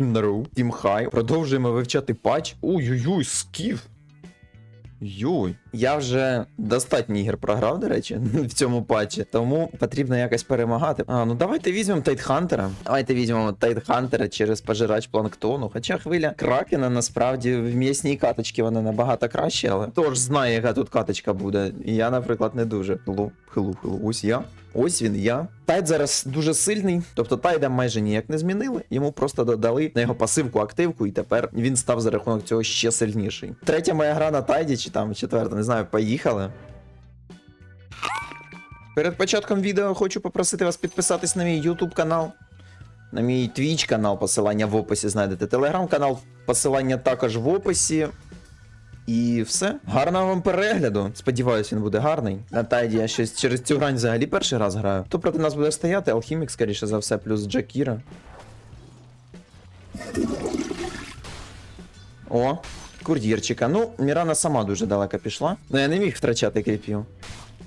Нру. Тім хай. Продовжуємо вивчати патч. Ой-ой-ой, скіф. Йой, я вже достатньо ігор програв, до речі, в цьому патчі, тому потрібно якось перемагати. А, ну давайте візьмемо Тайтхантера. Давайте візьмемо Тайтхантера через пожирач планктону. Хоча хвиля Кракена насправді в м'ясній каточці вона набагато краще, але хто ж знає, яка тут каточка буде. Я, наприклад, не дуже. Хилу, хилу, хилу. Ось я. Ось він, я. Тайд зараз дуже сильний, тобто Тайда майже ніяк не змінили. Йому просто додали на його пасивку активку, і тепер він став за рахунок цього ще сильніший. Третя моя гра на Тайді, чи там четверта, не знаю, поїхали. Перед початком відео хочу попросити вас підписатись на мій YouTube канал, на мій Twitch канал, посилання в описі знайдете. Телеграм-канал, посилання також в описі. І все. Гарного вам перегляду. Сподіваюсь, він буде гарний. На Тайді я щось через цю грань взагалі перший раз граю. Хто проти нас буде стояти? Алхімік, скоріше за все, плюс Джакіра. О, кур'єрчика. Ну, Мірана сама дуже далеко пішла. Ну я не міг втрачати кріпів.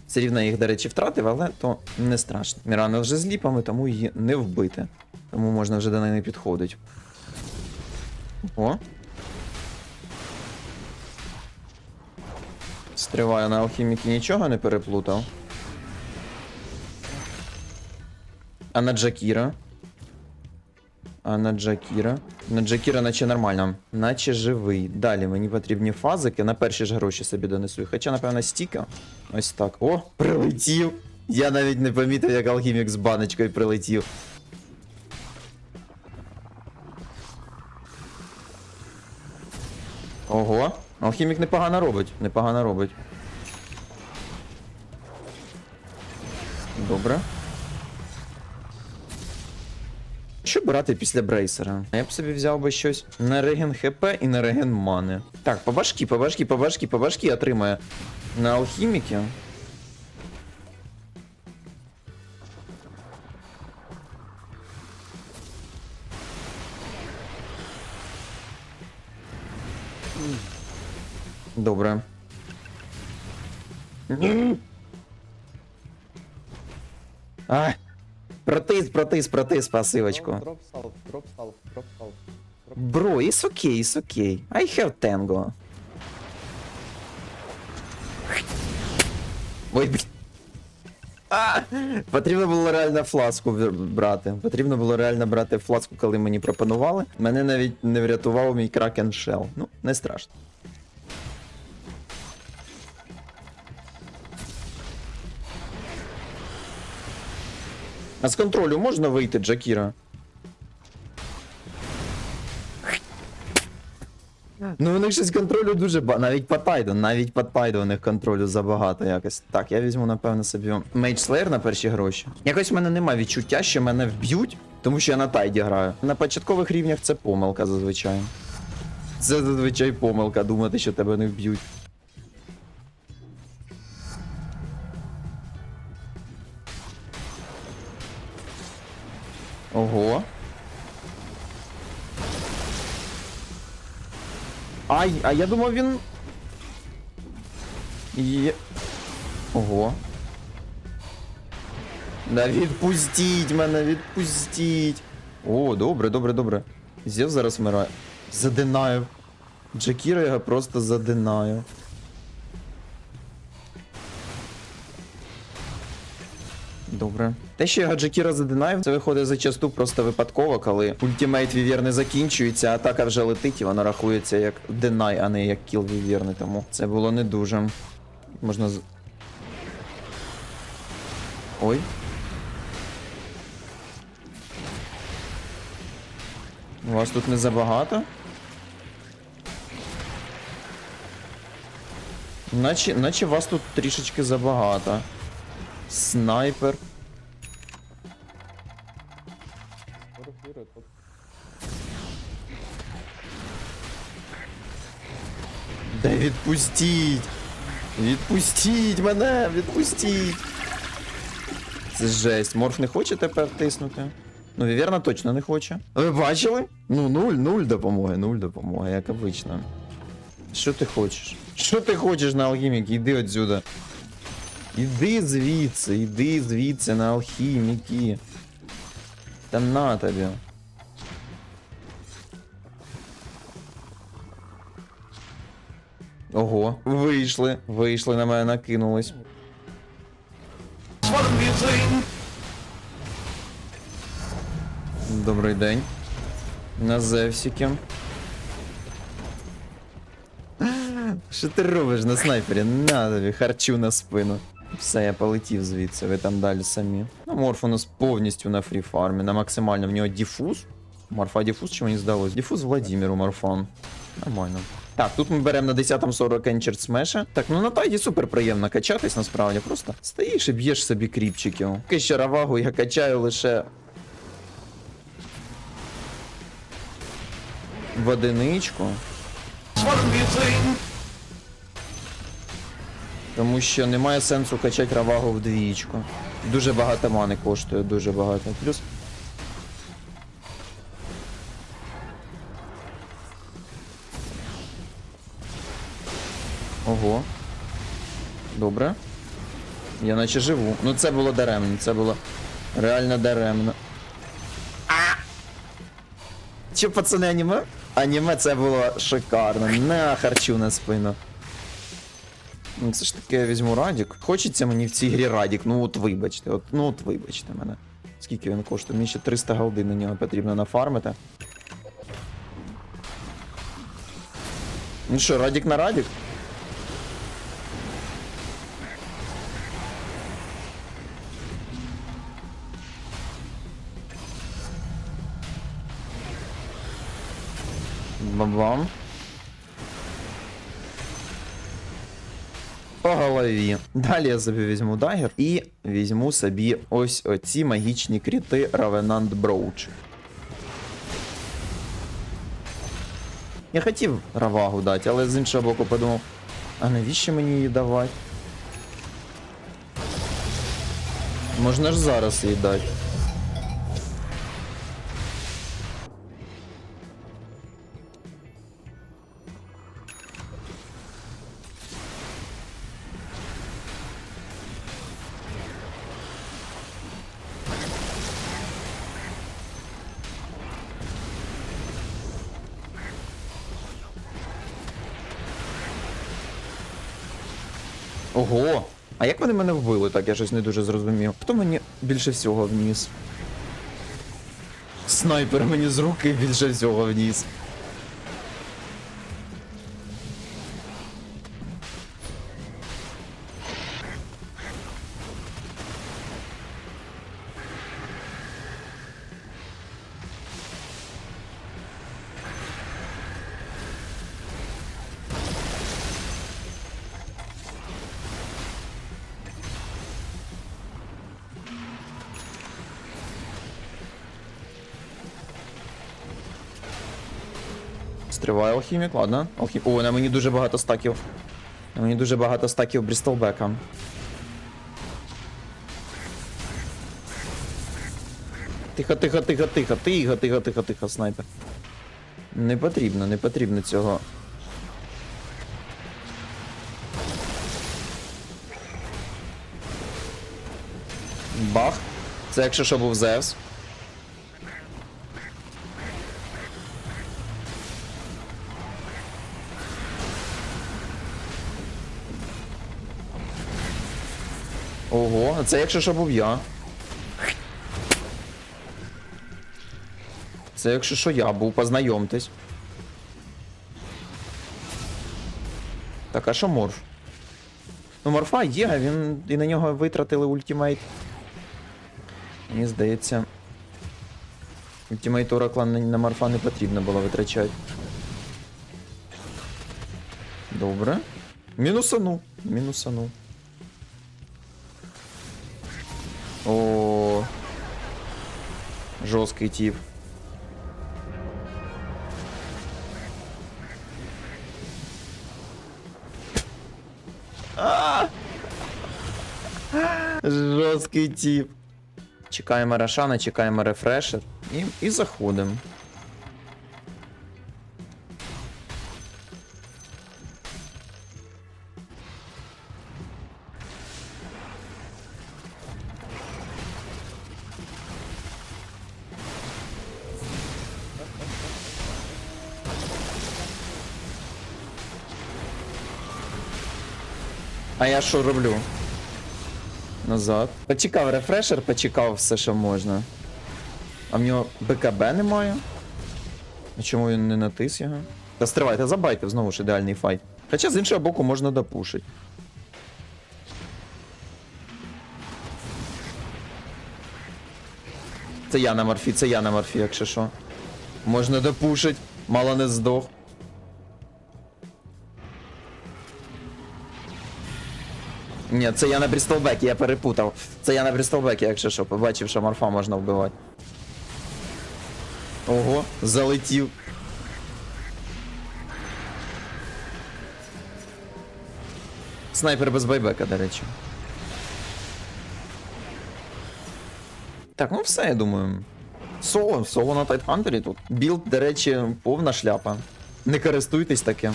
Все рівно їх, до речі, втратив, але то не страшно. Мірана вже з ліпами, тому її не вбити. Тому можна вже до неї не підходить. О. Стриваю на алхіміки нічого не переплутав. А на Джакіра. А на Джакіра. На Джакіра наче нормально. Наче живий. Далі мені потрібні фазики. На перші ж гроші собі донесу. Хоча, напевно, стіка. Ось так. О, прилетів. Я навіть не помітив, як алхімік з баночкою прилетів. Ого. Алхімік непогано робить. Непогано робить. Добре. Що брати після брейсера? Я б собі взяв би щось на реген ХП і на реген мани. Так, по башки, по башки, по башки, отримає на алхіміки. Добре. А, протис, протис, пасивочку. Bro, it's okay, it's okay. I have tango. Ой, блін. А! Потрібно було реально фласку брати. Потрібно було реально брати фласку, коли мені пропонували. Мене навіть не врятував мій Kraken Shell. Ну, не страшно. А з контролю можна вийти, Джакіра? Ну, у них щось контролю дуже багато. Навіть по тайду, навіть по тайду у них контролю забагато якось. Так, я візьму, напевно, собі Mage Slayer на перші гроші. Якось в мене немає відчуття, що мене вб'ють, тому що я на тайді граю. На початкових рівнях це помилка зазвичай. Це зазвичай помилка думати, що тебе не вб'ють. Ого. Ай, а я думав він. Є... Ого. Да відпустіть мене, відпустіть. О, добре, добре, добре. Зєв зараз вмирає. Задинаю. Джакіра його просто задинаю. Добре. Те, що я Джакіра задинаю, це виходить зачасту просто випадково, коли ультимейт вівірни закінчується, атака вже летить, і вона рахується як денай, а не як кіл вівірни, тому це було не дуже. Можна з. Ой. У вас тут не забагато? Наче, наче вас тут трішечки забагато. Снайпер. Відпустіть! Відпустіть мене! Відпустіть! Це жесть. Морф не хоче тепер тиснути. Ну, Віверна точно не хоче. Ви бачили? Ну, нуль, нуль допомоги, нуль допомоги, як обично. Що ти хочеш? Що ти хочеш на алхімік? Іди отсюда. Іди звідси, іди звідси на алхіміки. Та на тобі. Ого, вийшли, вийшли на мене, накинулись. Добрий день. На Зевсіки. Що ти робиш на снайпері? На тобі, харчу на спину. Все, я полетів звідси, ви там далі самі. Ну, Морф у нас повністю на фріфармі, на максимально. В нього діфуз. Марфа діфуз, чи мені здалось? Діфуз Владіміру Марфан. Нормально. Так, тут ми беремо на 10-му 40 енчерт смеша. Так, ну на тайді супер приємно качатись, насправді. Просто стоїш і б'єш собі кріпчиків. Поки що равагу я качаю лише. В одиничку. Тому що немає сенсу качати равагу в двічку. Дуже багато мани коштує, дуже багато. Плюс. Ого. Добре. Я наче живу. Ну це було даремно, це було реально даремно. А! Чи пацани аніме? Аніме це було шикарно. На харчу на спину. Ну, це ж таки я візьму Радік. Хочеться мені в цій грі Радік. Ну от вибачте, от, ну от вибачте мене. Скільки він коштує? Мені ще 300 голди на нього потрібно нафармити. Ну що, Радік на Радік? Бам-бам. По голові. Далі я собі візьму дагер і візьму собі ось оці магічні кріти Равенант Броуч. Я хотів равагу дати, але з іншого боку подумав, а навіщо мені її давати? Можна ж зараз її дати. Ого! А як вони мене вбили, так я щось не дуже зрозумів. Хто мені більше всього вніс? Снайпер мені з руки більше всього вніс. Алхімік, ладно. Алхім... О, на мені дуже багато стаків. На мені дуже багато стаків Брістолбека. Тихо, тихо, тихо, тихо, тихо, тихо, тихо, тихо, снайпер. Не потрібно, не потрібно цього. Бах. Це якщо що був Зевс. Ого, це якщо що був я. Це якщо що я був, познайомтесь. Так, а що морф? Ну, морфа є, він і на нього витратили ультимейт. Мені здається. Ультимейт Оракла на морфа не потрібно було витрачати. Добре. Мінусану. Мінусану. Жорсткий тип. Жорсткий тип. Чекаємо рашана, чекаємо рефрешер і, і заходимо. Я що роблю? Назад. Почекав рефрешер, почекав все, що можна. А в нього БКБ немає. А чому він не натис його? Та стривайте, забайте знову ж ідеальний файт. Хоча з іншого боку можна допушити. Це я на морфі, це я на морфі, якщо що. Можна допушить, мало не здох. Ні, це я на Брістолбекі, я перепутав. Це я на Брістолбекі, якщо що, побачив, що морфа можна вбивати. Ого, залетів. Снайпер без байбека, до речі. Так, ну все, я думаю. Соло, соло на Тайтхантері тут. Білд, до речі, повна шляпа. Не користуйтесь таким.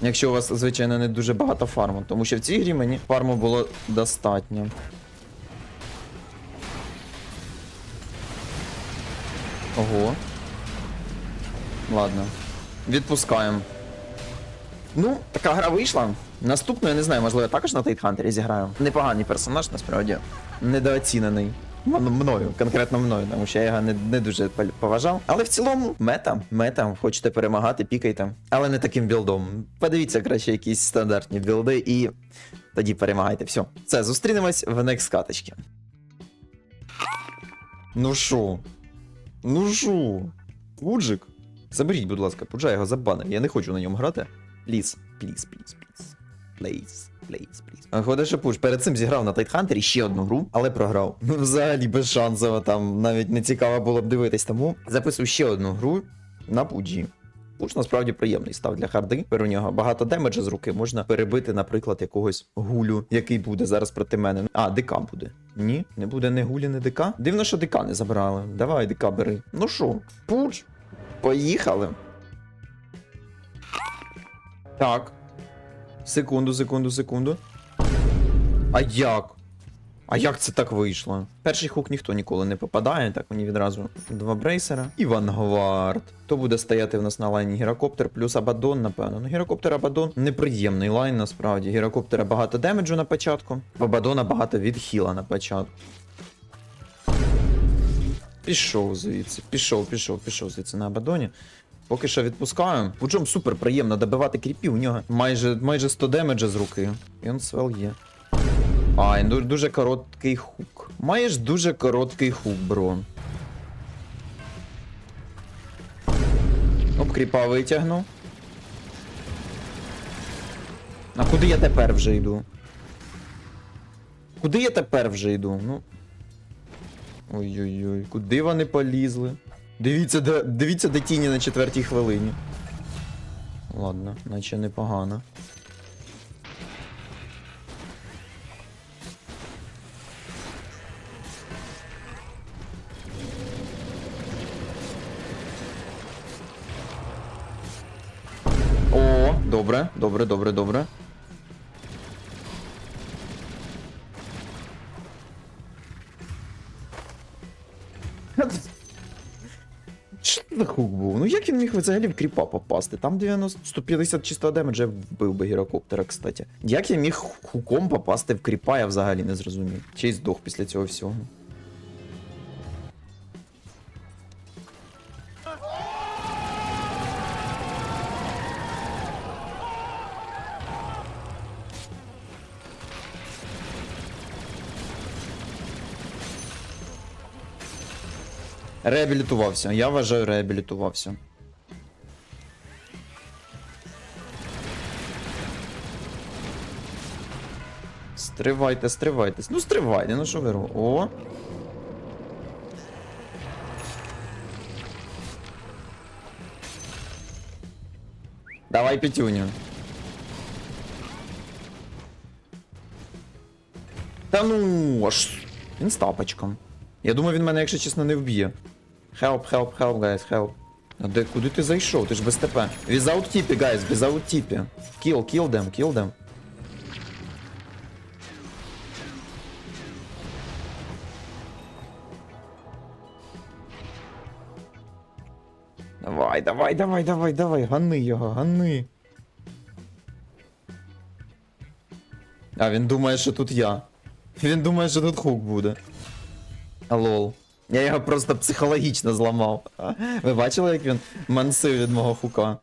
Якщо у вас, звичайно, не дуже багато фарму, тому що в цій грі мені фарму було достатньо. Ого. Ладно. Відпускаємо. Ну, така гра вийшла. Наступну, я не знаю, можливо, я також на Тайтхантері зіграю. Непоганий персонаж, насправді. Недооцінений. М- Мною, конкретно мною, тому що я його не, не дуже поважав. Але в цілому, мета, мета, хочете перемагати, пікайте. Але не таким білдом. Подивіться краще якісь стандартні білди і тоді перемагайте. Все. Все, зустрінемось в каточці. Ну шо? Ну шо? Пуджик? Заберіть, будь ласка, пуджа його забанив. Я не хочу на ньому грати. Пліз, пліз, пліз, пліз. Плейз, плейз, пліз. Ходиш Пуш перед цим зіграв на Тайтхантері ще одну гру, але програв. Ну, взагалі без шансів, там навіть не цікаво було б дивитись. Тому записую ще одну гру на Пуджі. Пуш насправді приємний став для харди. Тепер у нього багато демеджа з руки. Можна перебити, наприклад, якогось гулю, який буде зараз проти мене. А, ДК буде. Ні, не буде не гулі, не ДК. Дивно, що ДК не забрали. Давай, ДК бери. Ну що, пуч. Поїхали. Так. Секунду, секунду, секунду. А як? А як це так вийшло? Перший хук ніхто ніколи не попадає, так мені відразу два брейсера. І Вангвард. То буде стояти в нас на лайні гірокоптер плюс Абадон, напевно. Ну, гірокоптер Абадон неприємний лайн, насправді. Гірокоптера багато демеджу на початку, Абадона багато відхіла на початку. Пішов звідси, пішов, пішов, пішов звідси на Абадоні. Поки що відпускаю. Причому супер приємно добивати кріпів. У нього майже, майже 100 демеджа з руки. І он свел є. А, і ду- дуже короткий хук. Маєш дуже короткий хук, бро. Оп, кріпа витягну. А куди я тепер вже йду? Куди я тепер вже йду? Ну. Ой-ой-ой, куди вони полізли? Дивіться, де, дивіться, де тіні на четвертій хвилині. Ладно, наче непогано. О, добре, добре, добре, добре. Взагалі в кріпа попасти? Там 90, 150 чистого демеджа вбив би гірокоптера, кстати. Як я міг хуком попасти в кріпа, я взагалі не зрозумів. Чи здох після цього всього. Реабілітувався. Я вважаю, реабілітувався. Стривайте, стривайтесь. Ну стривайте, ну що ви ро- О. Давай п'ятюню. Та ну, аж він з тапочком. Я думаю, він мене, якщо чесно, не вб'є. Help, help, help, guys, help. А де, куди ти зайшов? Ти ж без ТП. Without тіпі, guys, without тіпі. Kill, kill them, kill them. Давай, давай, давай, давай, давай, гани його, гани. А, він думає, що тут я. Він думає, що тут хук буде. А лол. Я його просто психологічно зламав. Ви бачили, як він мансив від мого хука?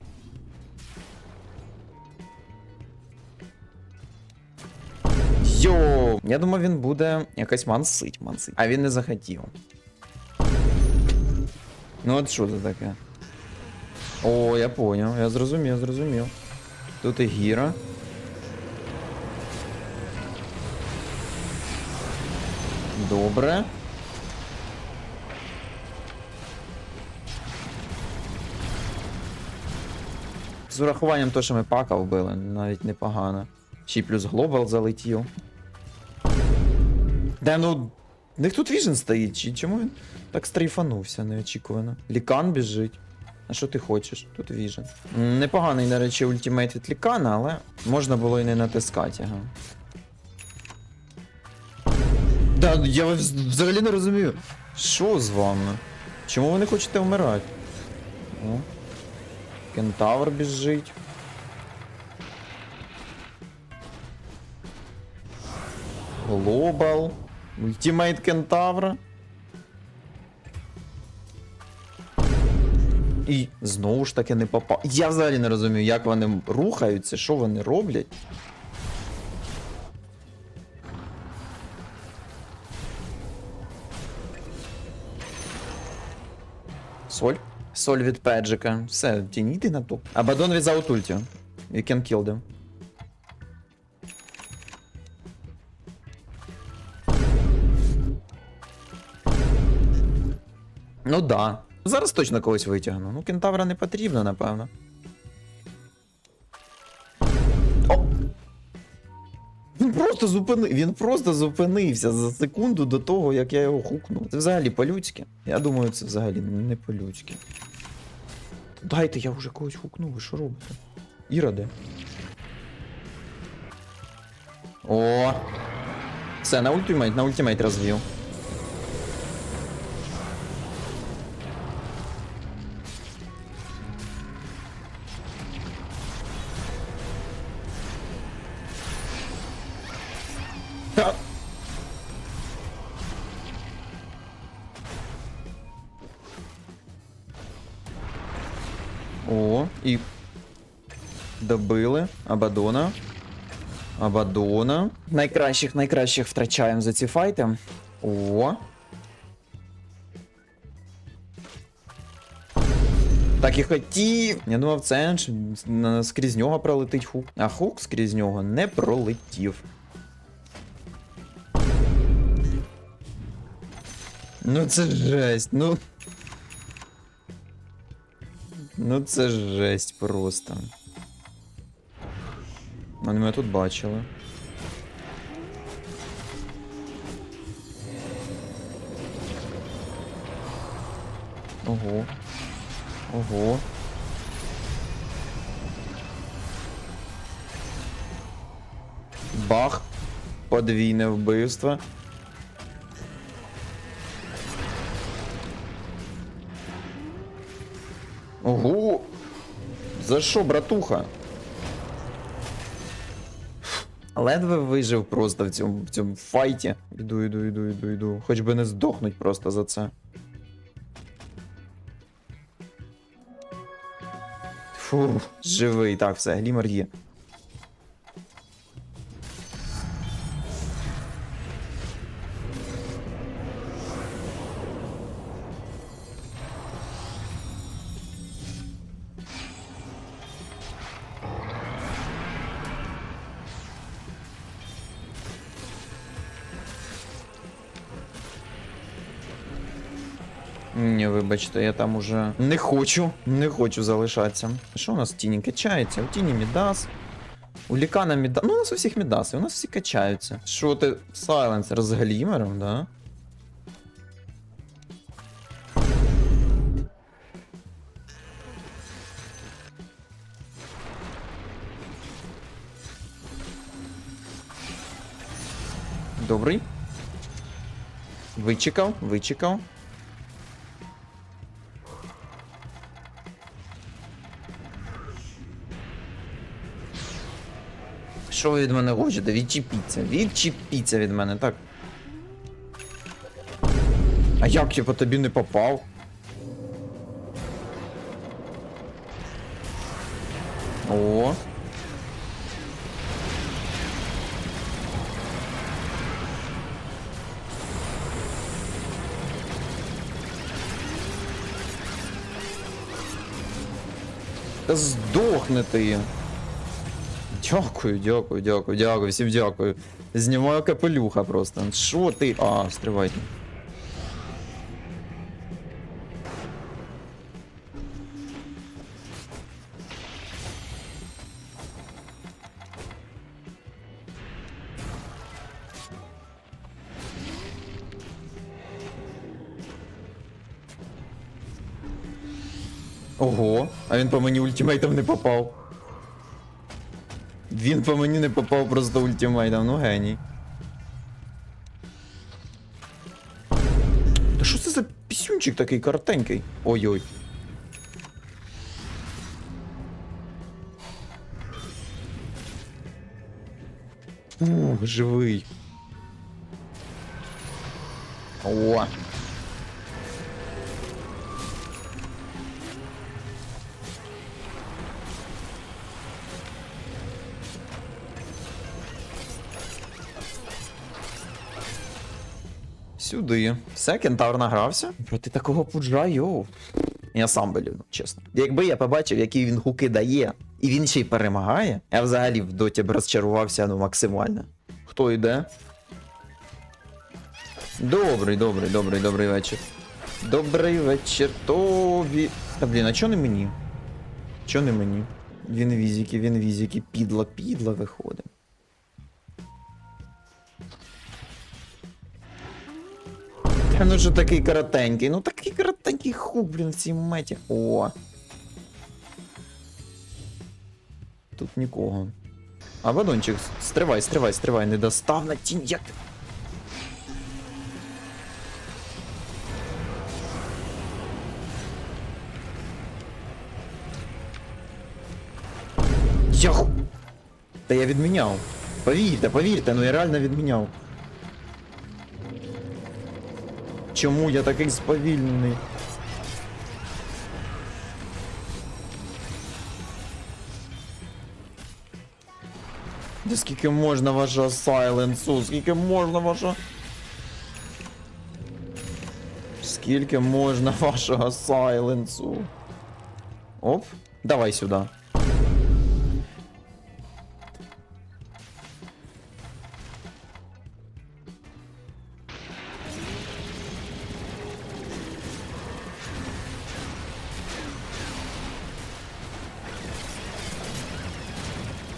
Йоу! Я думав, він буде якась мансить, мансить. А він не захотів. Ну от що це таке? О, я поняв, я зрозумів, зрозумів. Тут і гіра. Добре. З урахуванням того, що ми пака вбили, навіть непогано. Ще й плюс глобал залетів. Де ну. В них тут віжен стоїть, чому він так стрейфанувся неочікувано? Лікан біжить. А що ти хочеш? Тут віжен. Непоганий, до речі, ультимейт від лікана, але можна було і не натискати його. Да, я взагалі не розумію. Що з вами? Чому ви не хочете вмирати? О. Кентавр біжить. Глобал. Ультимейт Кентавра. І знову ж таки не попав. Я взагалі не розумію, як вони рухаються, що вони роблять. Соль? Соль від Педжика. Все, тяніти на топ. Абадон without ulti. You can kill them. Ну да. Зараз точно когось витягну. Ну, кентавра не потрібно, напевно. О! Він просто зупини... Він просто зупинився за секунду до того, як я його хукнув. Це взагалі по-людськи. Я думаю, це взагалі не по-людськи. Дайте, я вже когось хукнув, ви що робите? Іраде. О! Все, на ультимейт, на ультимейт розвів. І добили Абадона. Абадона. Найкращих, найкращих втрачаємо за ці файти. О. Так і хотів. Я думав, це скрізь нього пролетить хук. А хук скрізь нього не пролетів. Ну це жесть, ну. Ну це жесть просто. Вони мене тут бачили. Ого. Ого. Бах. Подвійне вбивство. Ого! За що, братуха? Ледве вижив просто в цьому, в цьому файті. Іду, іду, іду, іду, іду. Хоч би не здохнуть просто за це. Фу, живий. Так, все, глімер є. Вибачте, я там уже не хочу, не хочу залишатися. Що у нас в тіні качається? У тіні Мідас. У Лікана Мідас. Ну, у нас у всіх Мідаси, у нас всі качаються. Що ти сайленсер з глімером, да? Добрий. Вичекав, вичекав. Що ви від мене хочете? Відчепіться. Відчепіться від мене, так. А як я по тобі не попав? О. Та здохни ти. Дякую, дякую, дякую, дякую, всім дякую. Знімаю капелюха просто. Що ти? А, стривайте. Ого, а він по мені ультимейтом не попав. Він по мені не попав просто ультимейтом, ну геній. Та що це за пісюнчик такий коротенький? Ой-ой. Ух, живий. О. Сюди. Все, кентавр награвся. Проти такого пуджа, йоу. Я сам болів, ну, чесно. Якби я побачив, які він хуки дає, і він ще й перемагає, я взагалі в доті б розчарувався ну максимально. Хто йде? Добрий, добрий, добрий, добрий вечір. Добрий вечір тобі. Та блін, а чо не мені? Чо не мені? Він візіки, він візіки, підла, підла виходить. Ну що такий коротенький? Ну такий коротенький хук, блін, в цій меті. О. Тут нікого. А Бадончик, стривай, стривай, стривай, не достав на тінь, як ти. Яху! Та я відміняв. Повірте, повірте, ну я реально відміняв. Чому я такий сповільнений? Да скільки можна вашого сайленсу? Скільки можна вашого... Скільки можна вашого сайленсу? Оп, давай сюди.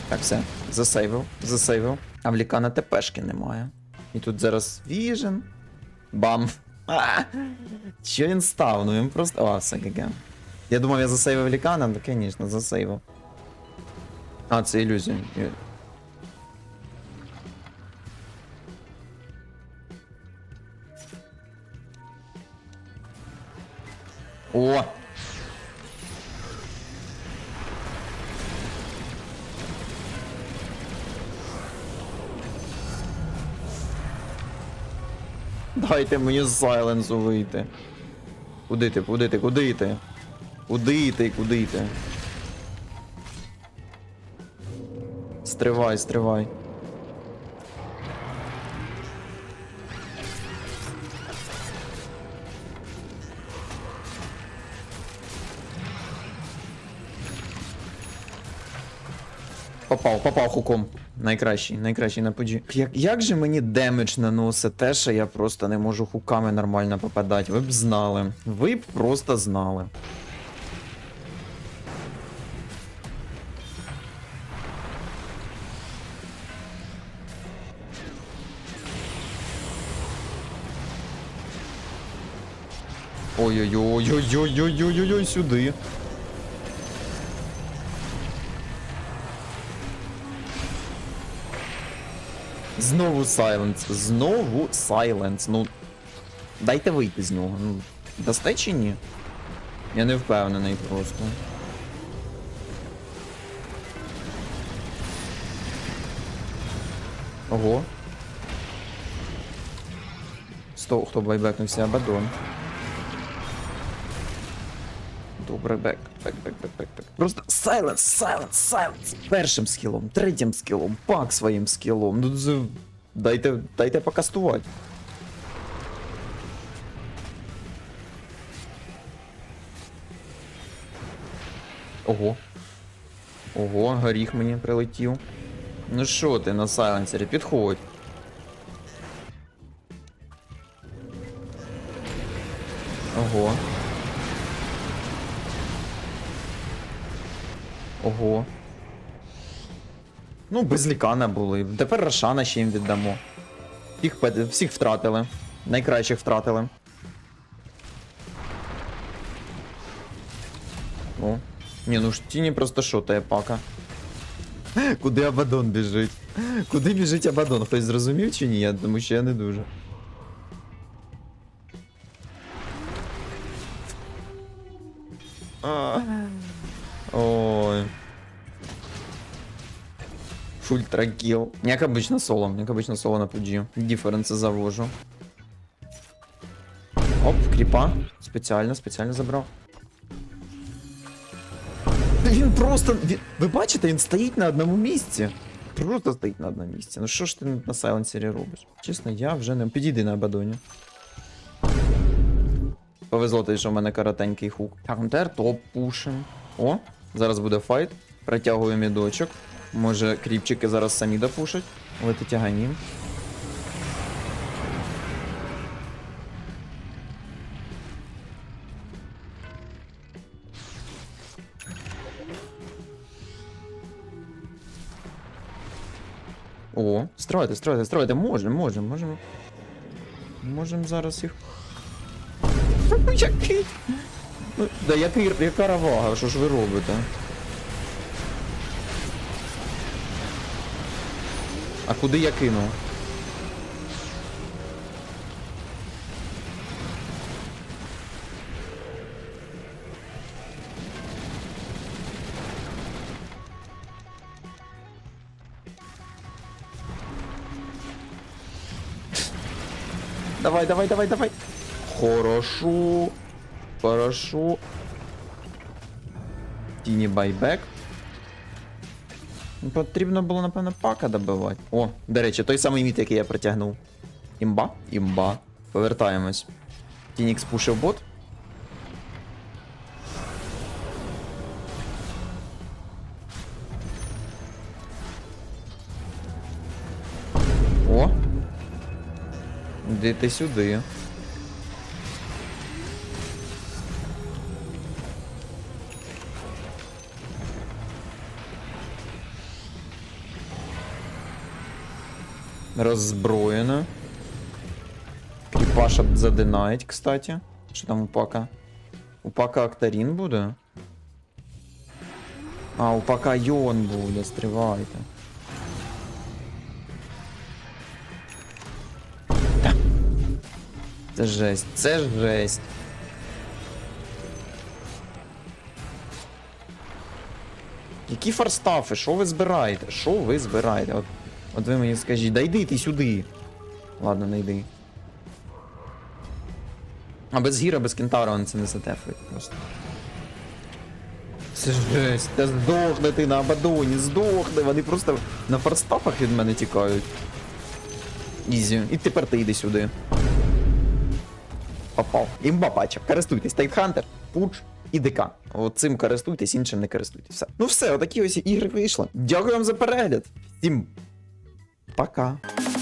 Так, все, засейвив, засейвив. А в лікана ТПшки немає. І тут зараз віжен. Бам. А! Що він став? Ну він просто. О, все ГГ. Я думав, я засейвив лікана, ну, звісно, засейвив. А, це ілюзія. О! Дайте мені з сайленсу вийти. Куди ти, куди ти, куди ти? Куди ти, куди ти? Стривай, стривай. Попав, попав хуком. Найкращий, найкращий на пуджі. Як, як же мені демедж наносить те, що я просто не можу хуками нормально попадати? Ви б знали. Ви б просто знали. Ой-ой-ой-ой-ой-ой-ой-ой, сюди. Знову сайленс. Знову сайленс. Ну. Дайте вийти з нього. Ну, дасте чи ні? Я не впевнений просто. Ого. Сто, хто байбекнувся, Абадон. Добре, бек, бек, бек, бек, бек, бек. Просто сайленс, сайленс, сайленс. Першим скілом, третім скілом, пак своїм скілом. Ну, дайте, дайте покастувати. Ого. Ого, горіх мені прилетів. Ну що ти на сайленсері, підходь. Ого. Ну, без лікана були. Тепер Рошана ще їм віддамо. Всіх, всіх втратили. Найкращих втратили. О. Ні, ну ж тіні просто шотає пака. Куди Абадон біжить? Куди біжить Абадон? Хтось зрозумів чи ні? Я тому що я не дуже. Ультракил. Як обычно соло, як обычно соло на PG. Диференси завожу. Оп, кріпа. Спеціально, спеціально забрав. Він просто. Він, ви бачите, він стоїть на одному місці. Просто стоїть на одному місці. Ну що ж ти на сайленсері робиш? Чесно, я вже не. Підійди на Абадоні. Повезло тобі, що в мене коротенький хук. Ну топ пушим. О, зараз буде файт. Притягуємо мідочок. Може, кріпчики зараз самі допушать. Лети тяганім. О, стройте, стройте, стройте, можемо, можемо, можемо. Можемо зараз їх. Який? Ну, да який, яка равага, що ж ви робите? А куди я кинув? Давай, давай, давай, давай. Хорошо. Хорошо. Тіні байбек. Потрібно було, напевно, пака добивати. О, до речі, той самий міт, який я притягнув. Імба? Імба. Повертаємось. Тінікс пушив бот. О! Іди ти сюди. Роззброєно. Кріпаша задинають, кстати. Що там у пака? У пака Актарін буде? А, у пака Йон буде, стривайте. Це жесть, це жесть. Які фарстафи? Що ви збираєте? Що ви збираєте? От, от ви мені скажіть, да йди ти сюди. Ладно, не йди. А без гіра, без кентавра вони це не затефують просто. Це жесть, та здохне ти на Абадоні, здохне, вони просто на фарстафах від мене тікають. Ізі. І тепер ти йди сюди. Попав. Імба пача. Користуйтесь. Тайтхантер, Пуч і ДК. От цим користуйтесь, іншим не користуйтесь. Все. Ну все, отакі ось ігри вийшли. Дякую вам за перегляд. Всім pra cá.